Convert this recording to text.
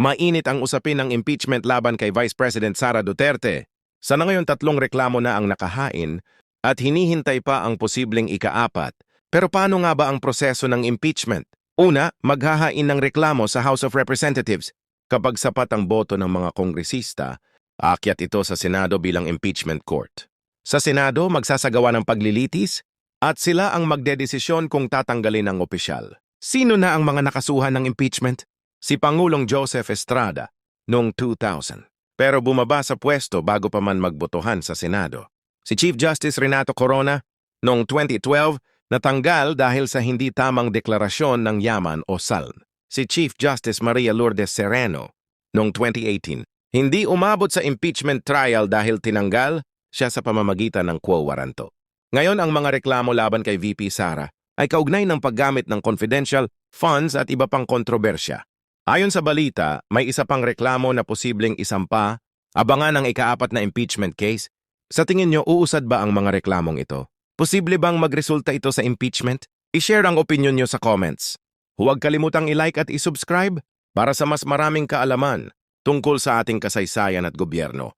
Mainit ang usapin ng impeachment laban kay Vice President Sara Duterte. Sa ngayon tatlong reklamo na ang nakahain at hinihintay pa ang posibleng ikaapat. Pero paano nga ba ang proseso ng impeachment? Una, maghahain ng reklamo sa House of Representatives. Kapag sapat ang boto ng mga kongresista, aakyat ito sa Senado bilang impeachment court. Sa Senado, magsasagawa ng paglilitis at sila ang magdedesisyon kung tatanggalin ang opisyal. Sino na ang mga nakasuhan ng impeachment? Si Pangulong Joseph Estrada noong 2000. Pero bumaba sa pwesto bago pa man magbotohan sa Senado. Si Chief Justice Renato Corona noong 2012 natanggal dahil sa hindi tamang deklarasyon ng yaman o SALN. Si Chief Justice Maria Lourdes Sereno noong 2018 hindi umabot sa impeachment trial dahil tinanggal siya sa pamamagitan ng quo warranto. Ngayon ang mga reklamo laban kay VP Sara ay kaugnay ng paggamit ng confidential funds at iba pang kontrobersya. Ayon sa balita, may isa pang reklamo na posibleng isampa, abangan ang ikaapat na impeachment case. Sa tingin nyo, uusad ba ang mga reklamong ito? Posible bang magresulta ito sa impeachment? I-share ang opinion nyo sa comments. Huwag kalimutang i-like at i-subscribe para sa mas maraming kaalaman tungkol sa ating kasaysayan at gobyerno.